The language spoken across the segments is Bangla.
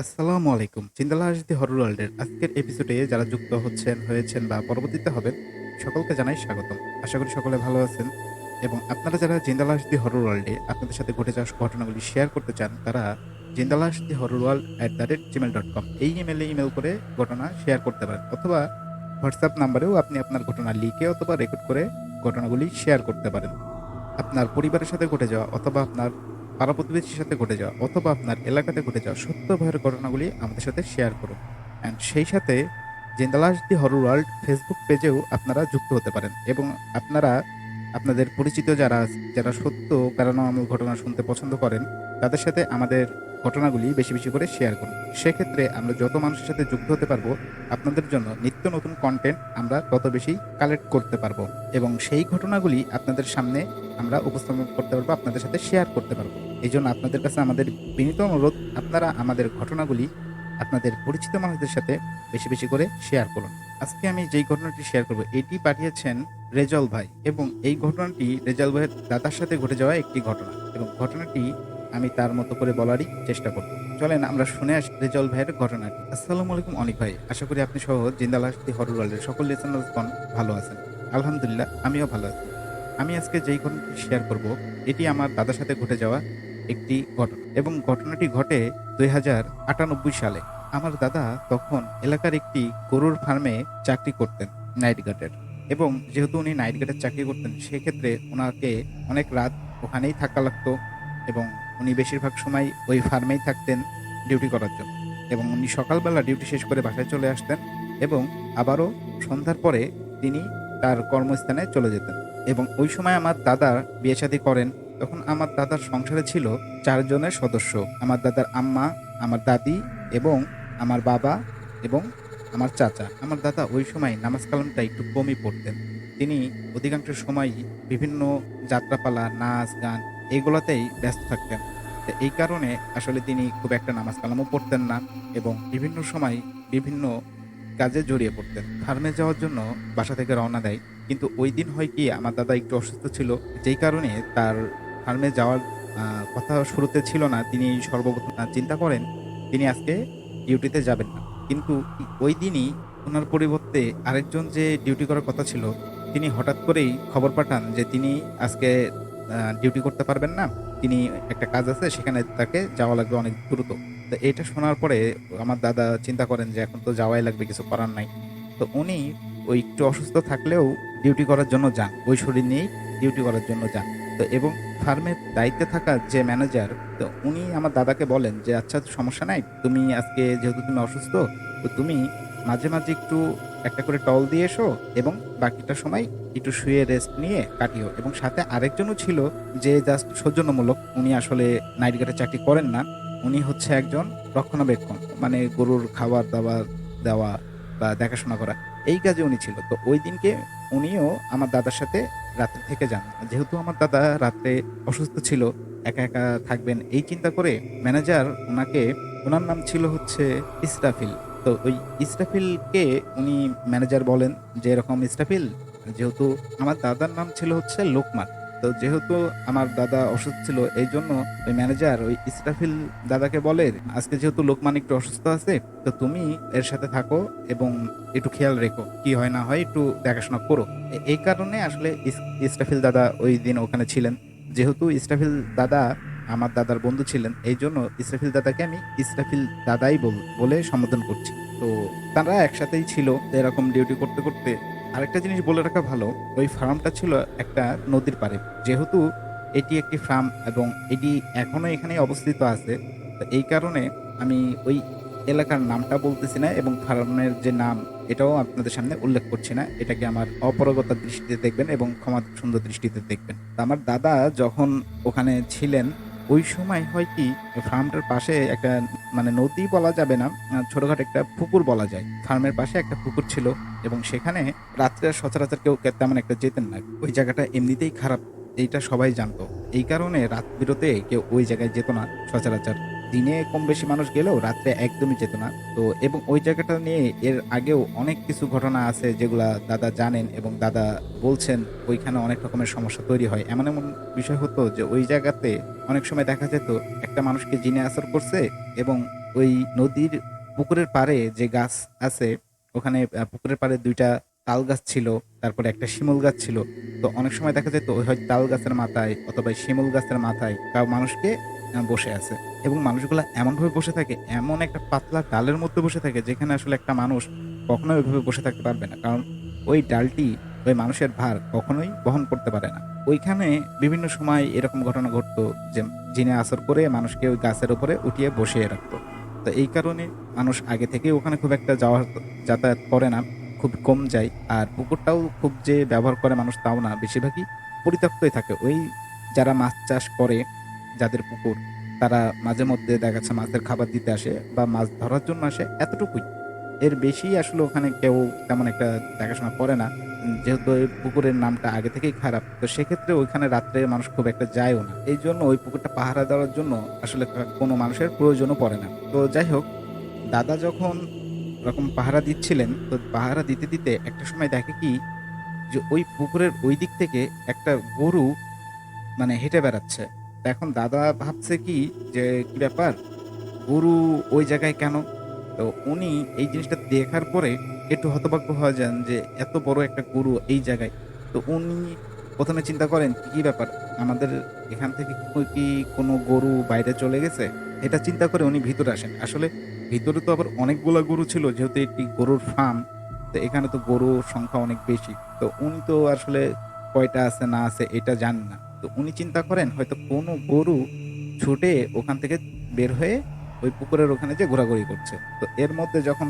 আসসালামু আলাইকুম। চিন্তালা হাসদি হরর ওয়ার্ল্ডের আজকের এপিসোডে যারা যুক্ত হচ্ছেন, হয়েছেন বা পরবর্তীতে হবেন, সকলকে জানাই স্বাগতম। আশা করি সকলে ভালো আছেন এবং আপনারা যারা জিন্দালা হাসদি হরর ওয়ার্ল্ডে আপনাদের সাথে ঘটে যাওয়া ঘটনাগুলি শেয়ার করতে চান, তারা জিন্দালা হাসদি horror world at the rate Gmail dot com এই ইমেলে ইমেল করে ঘটনা শেয়ার করতে পারেন অথবা হোয়াটসঅ্যাপ নাম্বারেও আপনি আপনার ঘটনা লিখে অথবা রেকর্ড করে ঘটনাগুলি শেয়ার করতে পারেন। আপনার পরিবারের সাথে ঘটে যাওয়া অথবা আপনার পাড়া প্রতিবেশীর সাথে ঘটে যাওয়া অথবা আপনার এলাকাতে ঘটে যাওয়া সত্য ভয়ের ঘটনাগুলি আমাদের সাথে শেয়ার করুন। অ্যান্ড সেই সাথে জেন্দালাস দি হরর ওয়ার্ল্ড ফেসবুক পেজেও আপনারা যুক্ত হতে পারেন এবং আপনারা আপনাদের পরিচিত যারা যারা সত্য প্যারানর্মাল ঘটনা শুনতে পছন্দ করেন, তাদের সাথে আমাদের ঘটনাগুলি বেশি বেশি করে শেয়ার করুন। সেক্ষেত্রে আমরা যত মানুষের সাথে যুক্ত হতে পারব, আপনাদের জন্য নিত্য নতুন কন্টেন্ট আমরা তত বেশি কালেক্ট করতে পারব এবং সেই ঘটনাগুলি আপনাদের সামনে আমরা উপস্থাপন করতে পারব, আপনাদের সাথে শেয়ার করতে পারব। এই জন্য আপনাদের কাছে আমাদের বিনীত অনুরোধ, আপনারা আমাদের ঘটনাগুলি আপনাদের পরিচিত মানুষদের সাথে বেশি বেশি করে শেয়ার করুন। আজকে আমি যেই ঘটনাটি শেয়ার করব, এটি পাঠিয়েছেন রেজল ভাই। এবং এই ঘটনাটি রেজাল ভাইয়ের দাদার সাথে ঘটে যাওয়া একটি ঘটনা। এবং ঘটনাটি আমি তার মতো করে বলারই চেষ্টা করব। চলেন আমরা শুনে আসি রেজল ভাইয়ের ঘটনাটি। আসসালামু আলাইকুম অনিক ভাই। আশা করি আপনি সহ জিন্দালাস্তি ওয়ার্ল্ডের সকল লিসনার্সগণ ভালো আছেন। আলহামদুলিল্লাহ, আমিও ভালো আছি। আমি আজকে যেই ঘটনাটি শেয়ার করব, এটি আমার দাদার সাথে ঘটে যাওয়া একটি ঘটনা। এবং ঘটনাটি ঘটে দুই হাজার আটানব্বই সালে। আমার দাদা তখন এলাকার একটি গরুর ফার্মে চাকরি করতেন, নাইট গার্ডের এবং যেহেতু উনি নাইট গার্ডের চাকরি করতেন, সেক্ষেত্রে ওনাকে অনেক রাত ওখানেই থাকা লাগতো এবং উনি বেশিরভাগ সময় ওই ফার্মেই থাকতেন ডিউটি করার জন্য। এবং উনি সকালবেলা ডিউটি শেষ করে বাসায় চলে আসতেন এবং আবারও সন্ধ্যার পরে তিনি তার কর্মস্থানে চলে যেতেন। এবং ওই সময় আমার দাদা বিয়ে শাদী করেন। তখন আমার দাদার সংসারে ছিল চারজনের সদস্য। আমার দাদার আম্মা, আমার দাদি এবং আমার বাবা এবং আমার চাচা, আমার দাদা ওই সময় নামাজ কালামটা একটু কমই পড়তেন। তিনি অধিকাংশ সময় বিভিন্ন যাত্রাপালা, নাচ, গান এগুলোতেই ব্যস্ত থাকতেন। এই কারণে আসলে তিনি খুব একটা নামাজ কালামও পড়তেন না এবং বিভিন্ন সময় বিভিন্ন কাজে জড়িয়ে পড়তেন। ফার্মে যাওয়ার জন্য বাসা থেকে রওনা দেয়। কিন্তু ওই দিন হয় কি, আমার দাদা একটু অসুস্থ ছিল, যেই কারণে তার ফার্মে যাওয়ার কথা শুরুতে ছিল না। তিনি সর্বপ্রথম চিন্তা করেন, তিনি আজকে ডিউটিতে যাবেন না। কিন্তু ওই দিনই ওনার পরিবর্তে আরেকজন যে ডিউটি করার কথা ছিল, তিনি হঠাৎ করেই খবর পাঠান যে তিনি আজকে ডিউটি করতে পারবেন না। তিনি একটা কাজ আছে, সেখানে তাকে যাওয়া লাগবে অনেক দ্রুত। তো এটা শোনার পরে আমার দাদা চিন্তা করেন যে এখন তো যাওয়াই লাগবে, কিছু করার নাই। তো উনি ওই একটু অসুস্থ থাকলেও ডিউটি করার জন্য যান। ওই শরীর নিয়েই ডিউটি করার জন্য যান। তো এবং ফার্মের দায়িত্বে থাকা যে ম্যানেজার, তো উনি আমার দাদাকে বলেন যে আচ্ছা সমস্যা নাই, তুমি আজকে যেহেতু তুমি অসুস্থ, তো তুমি মাঝে মাঝে একটু একটা করে টল দিয়ে এসো এবং বাকিটা সময় একটু শুয়ে রেস্ট নিয়ে কাটিও। এবং সাথে আরেকজনও ছিল যে জাস্ট সৌজন্যমূলক, উনি আসলে নাইট গার্ডে চাকরি করেন না, উনি হচ্ছে একজন রক্ষণাবেক্ষণ মানে গরুর খাবার দাবার দেওয়া বা দেখাশোনা করা, এই কাজে উনি ছিল। তো ওই দিনকে উনিও আমার দাদার সাথে রাত্রে থেকে যান। যেহেতু আমার দাদা রাত্রে অসুস্থ ছিল, একা একা থাকবেন, এই চিন্তা করে ম্যানেজার ওনাকে, ওনার নাম ছিল হচ্ছে ইসরাফিল। তো ওই ইসরাফিলকে উনি ম্যানেজার বলেন যে এরকম ইসরাফিল, যেহেতু আমার দাদার নাম ছিল হচ্ছে লোকমান তো যেহেতু আমার দাদা অসুস্থ ছিল, এই জন্য ওই ম্যানেজার ওই ইসরাফিল দাদাকে বলে, আজকে যেহেতু লোকমান একটু অসুস্থ আছে, তো তুমি এর সাথে থাকো এবং একটু খেয়াল রেখো, কি হয় না হয় একটু দেখাশোনা করো। এই কারণে আসলে ইস- ইসরাফিল দাদা ওই দিন ওখানে ছিলেন। যেহেতু ইসরাফিল দাদা আমার দাদার বন্ধু ছিলেন, এই জন্য ইসরাফিল দাদাকে আমি ইসরাফিল দাদাই বল- বলে সম্বোধন করছি। তো তারা একসাথেই ছিল, এরকম ডিউটি করতে করতে আরেকটা জিনিস বলে রাখা ভালো, ওই ফার্মটা ছিল একটা নদীর পাড়ে। যেহেতু এটি একটি ফার্ম এবং এটি এখনও এখানেই অবস্থিত আছে, তো এই কারণে আমি ওই এলাকার নামটা বলতেছি না এবং ফার্মের যে নাম, এটাও আপনাদের সামনে উল্লেখ করছি না। এটাকে আমার অপরগতার দৃষ্টিতে দেখবেন এবং ক্ষমা সুন্দর দৃষ্টিতে দেখবেন। আমার দাদা যখন ওখানে ছিলেন ওই সময় হয় কি, ফার্মটার পাশে একটা মানে নদী বলা যাবে না ছোটোখাটো একটা পুকুর বলা যায়। ফার্মের পাশে একটা পুকুর ছিল এবং সেখানে রাত্রে সচরাচর কেউ তেমন একটা যেতেন না। ওই জায়গাটা এমনিতেই খারাপ, এইটা সবাই জানতো। এই কারণে রাত বিরতে কেউ ওই জায়গায় যেত না সচরাচর। দিনে কম বেশি মানুষ গেলেও রাত্রে একদমই যেত না। তো এবং ওই জায়গাটা নিয়ে এর আগেও অনেক কিছু ঘটনা আছে যেগুলা দাদা জানেন এবং দাদা বলছেন ওইখানে অনেক রকমের সমস্যা তৈরি হয়। এমন এমন বিষয় হতো যে ওই জায়গাতে অনেক সময় দেখা যেত একটা মানুষকে জিনে আসর করছে এবং ওই নদীর পুকুরের পাড়ে যে গাছ আছে, ওখানে পুকুরের পাড়ে দুইটা তাল গাছ ছিল, তারপরে একটা শিমুল গাছ ছিল। তো অনেক সময় দেখা যেত, ওই হয়তো তাল গাছের মাথায় অথবা শিমুল গাছের মাথায় কাউ মানুষকে বসে আছে এবং মানুষগুলো এমনভাবে বসে থাকে, এমন একটা পাতলা ডালের মধ্যে বসে থাকে যেখানে আসলে একটা মানুষ কখনোই ওইভাবে বসে থাকতে পারবে না। কারণ ওই ডালটি ওই মানুষের ভার কখনোই বহন করতে পারে না। ওইখানে বিভিন্ন সময় এরকম ঘটনা ঘটতো যে জিনে আসর করে মানুষকে ওই গাছের উপরে উঠিয়ে বসিয়ে রাখতো। তো এই কারণে মানুষ আগে থেকে ওখানে খুব একটা যাওয়া যাতায়াত করে না, খুব কম যায়। আর পুকুরটাও খুব যে ব্যবহার করে মানুষ তাও না, বেশিরভাগই পরিত্যক্তই থাকে। ওই যারা মাছ চাষ করে যাদের পুকুর, তারা মাঝে মধ্যে দেখা যাচ্ছে মাছের খাবার দিতে আসে বা মাছ ধরার জন্য আসে এতটুকুই। এর বেশি আসলে ওখানে কেউ তেমন একটা দেখাশোনা করে না। যেহেতু ওই পুকুরের নামটা আগে থেকেই খারাপ, তো সেক্ষেত্রে ওইখানে রাত্রে মানুষ খুব একটা যায়ও না। এই জন্য ওই পুকুরটা পাহারা দেওয়ার জন্য আসলে কোনো মানুষের প্রয়োজনও পড়ে না। তো যাই হোক, দাদা যখন এরকম পাহারা দিচ্ছিলেন, তো পাহারা দিতে দিতে একটা সময় দেখে কি, যে ওই পুকুরের ওই দিক থেকে একটা গরু মানে হেঁটে বেড়াচ্ছে। এখন দাদা ভাবছে কি যে, কি ব্যাপার? গরু ওই জায়গায় কেন? তো উনি এই জিনিসটা দেখার পরে একটু হতবাক্য হয়ে যান যে, এত বড় একটা গরু এই জায়গায়। তো উনি প্রথমে চিন্তা করেন, কি ব্যাপার? আমাদের এখান থেকে কি- কি কোনো গরু বাইরে চলে গেছে? এটা চিন্তা করে উনি ভিতরে আসেন। আসলে ভিতরে তো আবার অনেকগুলো গরু ছিল, যেহেতু একটি গরুর ফার্ম তো এখানে তো গরুর সংখ্যা অনেক বেশি। তো উনি তো আসলে কয়টা আছে না আছে এটা জানেন না। তো উনি চিন্তা করেন হয়তো কোনো গরু ছুটে ওখান থেকে বের হয়ে ওই পুকুরের ওখানে যে ঘোরাঘুরি করছে। তো এর মধ্যে যখন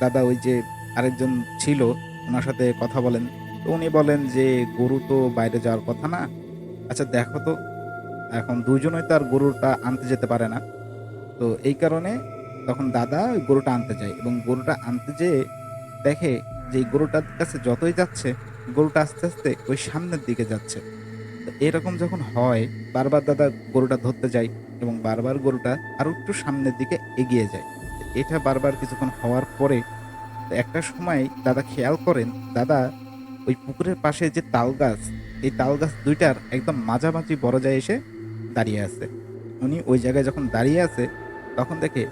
দাদা ওই যে আরেকজন ছিল, ওনার সাথে কথা বলেন, তো উনি বলেন যে গরু তো বাইরে যাওয়ার কথা না। আচ্ছা দেখো তো, এখন দুজনই তো আর গরুটা আনতে যেতে পারে না। তো এই কারণে তখন দাদা ওই গরুটা আনতে যায় এবং গরুটা আনতে যেয়ে দেখে যে গরুটার কাছে যতই যাচ্ছে, গরুটা আস্তে আস্তে ওই সামনের দিকে যাচ্ছে। এরকম যখন হয়, বারবার দাদা গরুটা ধরতে যায় এবং বারবার গরুটা আরও একটু সামনের দিকে এগিয়ে যায়। এটা বারবার কিছুক্ষণ হওয়ার পরে একটা সময় দাদা খেয়াল করেন, দাদা ওই পুকুরের পাশে যে তাল গাছ এই তাল গাছ দুইটার একদম মাঝামাঝি বড় যায় এসে দাঁড়িয়ে আছে। উনি ওই জায়গায় যখন দাঁড়িয়ে আছে, তখন দেখে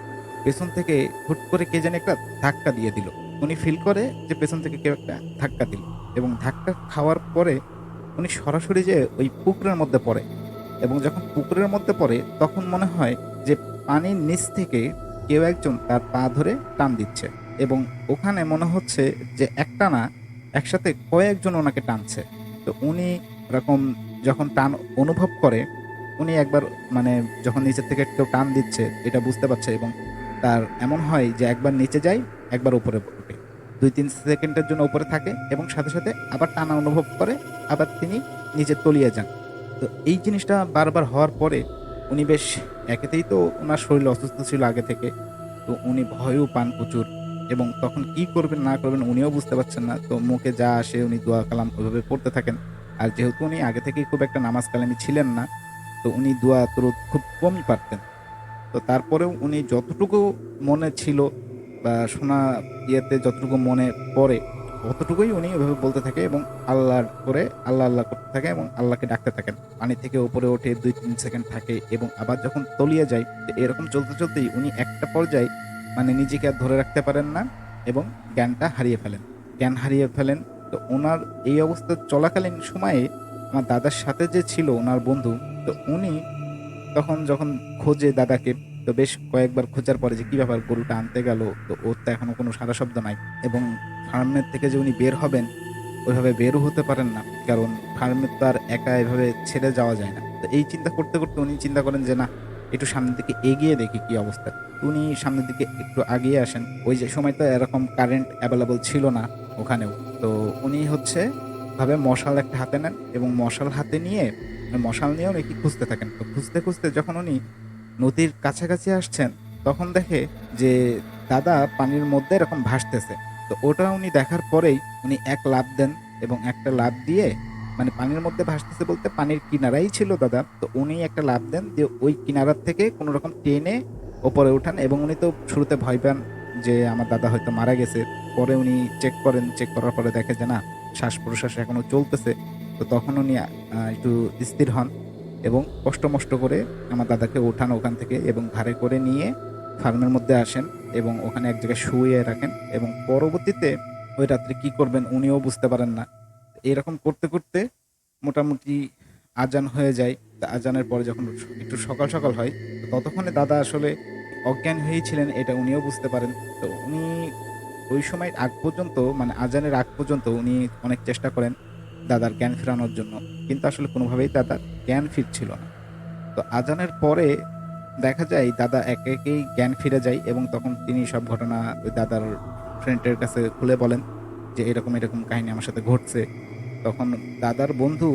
পেছন থেকে হুট করে কে যেন একটা ধাক্কা দিয়ে দিল। উনি ফিল করে যে পেছন থেকে কেউ একটা ধাক্কা দিল এবং ধাক্কা খাওয়ার পরে উনি সরাসরি যে ওই পুকুরের মধ্যে পড়ে এবং যখন পুকুরের মধ্যে পড়ে, তখন মনে হয় যে পানির নিচ থেকে কেউ একজন তার পা ধরে টান দিচ্ছে এবং ওখানে মনে হচ্ছে যে একটা না একসাথে কয়েকজন ওনাকে টানছে। তো উনি এরকম যখন টান অনুভব করে, উনি একবার মানে যখন নিচের থেকে কেউ টান দিচ্ছে, এটা বুঝতে পারছে এবং তার এমন হয় যে একবার নিচে যায় একবার উপরে দুই তিন সেকেন্ডের জন্য উপরে থাকে এবং সাথে সাথে আবার টানা অনুভব করে, আবার তিনি নিচে তলিয়ে যান। তো এই জিনিসটা বারবার হওয়ার পরে উনি বেশ একেতেই তো ওনার শরীর অসুস্থ ছিল আগে থেকে, তো উনি ভয়ও পান প্রচুর এবং তখন কি করবেন, না করবেন উনিও বুঝতে পারছেন না। তো মুখে যা আসে উনি দোয়া, কালাম ওইভাবে পড়তে থাকেন। আর যেহেতু উনি আগে থেকেই খুব একটা নামাজ কালামি ছিলেন না, তো উনি দোয়া তরুদ খুব কমই পারতেন। তো তারপরেও উনি যতটুকু মনে ছিল বা শোনা ইয়েতে যতটুকু মনে পড়ে, অতটুকুই উনি ওইভাবে বলতে থাকে এবং আল্লাহর করে আল্লাহ আল্লাহ করতে থাকে এবং আল্লাহকে ডাকতে থাকেন। পানি থেকে উপরে ওঠে, দুই তিন সেকেন্ড থাকে এবং আবার যখন তলিয়ে যায় এরকম চলতে চলতেই উনি একটা পর্যায়ে মানে নিজেকে আর ধরে রাখতে পারেন না এবং জ্ঞানটা হারিয়ে ফেলেন। জ্ঞান হারিয়ে ফেলেন, তো ওনার এই অবস্থা চলাকালীন সময়ে আমার দাদার সাথে যে ছিল ওনার বন্ধু, তো উনি তখন যখন খোঁজে দাদাকে তো বেশ কয়েকবার খোঁজার পরে যে কী ব্যাপার গরুটা আনতে গেল, তো ওর তো এখনও কোনো সারা শব্দ নাই। এবং ফার্মের থেকে যে উনি বের হবেন, ওইভাবে বেরও হতে পারেন না, কারণ ফার্মের তো আর একা এভাবে ছেড়ে যাওয়া যায় না। তো এই চিন্তা করতে করতে উনি চিন্তা করেন যে, না, একটু সামনের দিকে এগিয়ে দেখি কি অবস্থা। উনি সামনের দিকে একটু আগিয়ে আসেন। ওই যে সময় তো এরকম কারেন্ট অ্যাভেলেবল ছিল না ওখানেও। তো উনি হচ্ছে ভাবে মশাল একটা হাতে নেন এবং মশাল হাতে নিয়ে, মশাল নিয়েও নাকি খুঁজতে থাকেন। তো খুঁজতে খুঁজতে যখন উনি নদীর কাছাকাছি আসছেন, তখন দেখে যে দাদা পানির মধ্যে এরকম ভাসতেছে। তো ওটা উনি দেখার পরেই উনি এক লাভ দেন এবং একটা লাভ দিয়ে মানে পানির মধ্যে ভাসতেছে বলতে পানির কিনারাই ছিল দাদা। তো উনি একটা লাভ দেন দিয়ে ওই কিনারার থেকে কোনো রকম টেনে ওপরে উঠান এবং উনি তো শুরুতে ভয় পান যে আমার দাদা হয়তো মারা গেছে। পরে উনি চেক করেন চেক করার পরে দেখে যে না শ্বাস প্রশ্বাস এখনও চলতেছে। তো তখন উনি একটু স্থির হন। এবং কষ্ট মষ্ট করে আমার দাদাকে ওঠান ওখান থেকে এবং ঘাড়ে করে নিয়ে ফার্মের মধ্যে আসেন এবং ওখানে এক জায়গায় শুয়ে রাখেন এবং পরবর্তীতে ওই রাত্রে কি করবেন উনিও বুঝতে পারেন না। এরকম করতে করতে মোটামুটি আজান হয়ে যায়। আজানের পরে যখন একটু সকাল সকাল হয় ততক্ষণে দাদা আসলে অজ্ঞান হয়েছিলেন এটা উনিও বুঝতে পারেন। তো উনি ওই সময় আগ পর্যন্ত মানে আজানের আগ পর্যন্ত উনি অনেক চেষ্টা করেন। দাদার জ্ঞান ফেরানোর জন্য, কিন্তু আসলে কোনোভাবেই দাদার জ্ঞান ফিরছিল না। তো আজানের পরে দেখা যায় দাদা একে একেই জ্ঞান ফিরে যায় এবং তখন তিনি সব ঘটনা ওই দাদার ফ্রেন্ডের কাছে খুলে বলেন যে, এরকম এরকম কাহিনী আমার সাথে ঘটছে। তখন দাদার বন্ধু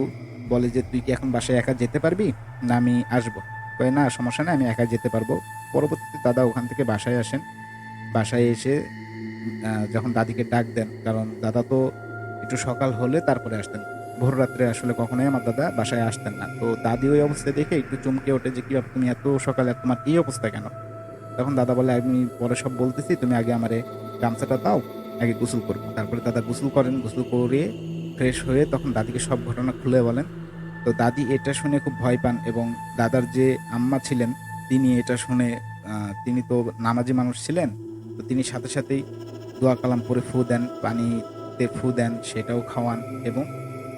বলে যে, তুই কি এখন বাসায় একা যেতে পারবি? না, আমি আসব। কয়ে না, সমস্যা নেই, আমি একা যেতে পারব। পরবর্তীতে দাদা ওখান থেকে বাসায় আসেন। বাসায় এসে যখন দাদিকে ডাক দেন, কারণ দাদা তো একটু সকাল হলে তারপরে আসতেন। ভোর রাত্রে আসলে কখনোই আমার দাদা বাসায় আসতেন না। তো দাদি ওই অবস্থায় দেখে একটু চমকে ওঠে যে, কি তুমি এত সকালে তোমার এই অবস্থা কেন? তখন দাদা বলে, আমি পরে সব বলতেছি, তুমি আগে আমারে গামছাটা দাও, আগে গোসল করব। তারপরে দাদা গোসল করেন, গোসল করে ফ্রেশ হয়ে তখন দাদিকে সব ঘটনা খুলে বলেন। তো দাদি এটা শুনে খুব ভয় পান এবং দাদার যে আম্মা ছিলেন, তিনি এটা শুনে তিনি তো নামাজি মানুষ ছিলেন, তো তিনি সাথে সাথেই দোয়া কালাম পরে ফু দেন পানিতে ফু দেন, সেটাও খাওয়ান এবং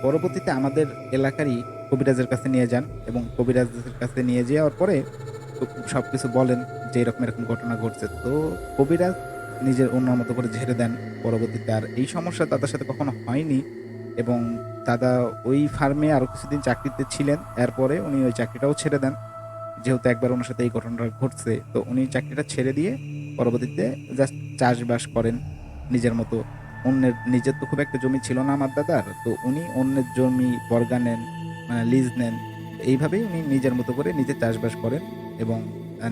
পরবর্তীতে আমাদের এলাকারই কবিরাজের কাছে নিয়ে যান এবং কবিরাজের কাছে নিয়ে যাওয়ার পরে সব কিছু বলেন যে এরকম এরকম ঘটনা ঘটছে। তো কবিরাজ নিজের অন্য মতো করে ঝেড়ে দেন। পরবর্তীতে আর এই সমস্যা দাদার সাথে কখনো হয়নি এবং দাদা ওই ফার্মে আরও কিছুদিন চাকরিতে ছিলেন। এরপরে উনি ওই চাকরিটাও ছেড়ে দেন। যেহেতু একবার ওনার সাথে এই ঘটনাটা ঘটছে, তো উনি চাকরিটা ছেড়ে দিয়ে পরবর্তীতে জাস্ট চাষবাস করেন নিজের মতো। অন্যের নিজের তো খুব একটা জমি ছিল না আমার দাদার, তো উনি অন্যের জমি, বর্গা নেন মানে লিজ নেন, এইভাবেই উনি নিজের মতো করে নিজে চাষবাস করেন এবং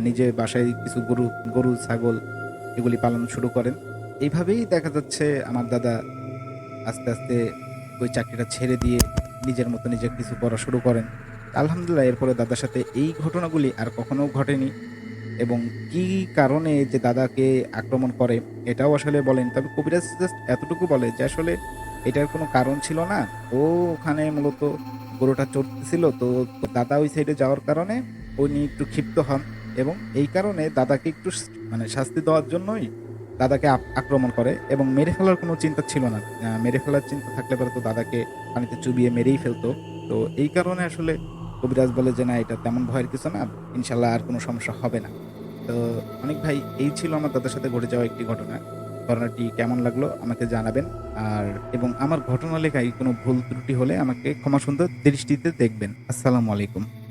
নিজে বাসায় কিছু গরু গরু, ছাগল এগুলি পালন শুরু করেন। এইভাবেই দেখা যাচ্ছে আমার দাদা আস্তে আস্তে ওই চাকরিটা ছেড়ে দিয়ে নিজের মতো নিজে কিছু করা শুরু করেন। আলহামদুলিল্লাহ, এরপরে দাদার সাথে এই ঘটনাগুলি আর কখনো ঘটেনি। এবং কি কারণে যে দাদাকে আক্রমণ করে, এটাও আসলে বলেন। তবে কবিরাজ জাস্ট এতটুকু বলে যে আসলে এটার কোনো কারণ ছিল না। ও ওখানে মূলত গরুটা চড়তেছিল, তো দাদা ওই সাইডে যাওয়ার কারণে উনি একটু ক্ষিপ্ত হন এবং এই কারণে দাদাকে একটু মানে শাস্তি দেওয়ার জন্যই দাদাকে আক্রমণ করে এবং মেরে ফেলার কোনো চিন্তা ছিল না। মেরে ফেলার চিন্তা থাকলে পরে তো দাদাকে পানিতে চুবিয়ে মেরেই ফেলতো। তো এই কারণে আসলে কবিরাজ বলে যে, না, এটা তেমন ভয়ের কিছু না ইনশাল্লাহ আর কোনো সমস্যা হবে না। তো অনেক ভাই, এই ছিল আমার তাদের সাথে ঘটে যাওয়া একটি ঘটনা। ঘটনাটি কেমন লাগল আমাকে জানাবেন। আর, এবং আমার ঘটনা লেখায় কোনো ভুল ত্রুটি হলে আমাকে ক্ষমা সুন্দর দৃষ্টিতে দেখবেন। আসসালামু আলাইকুম।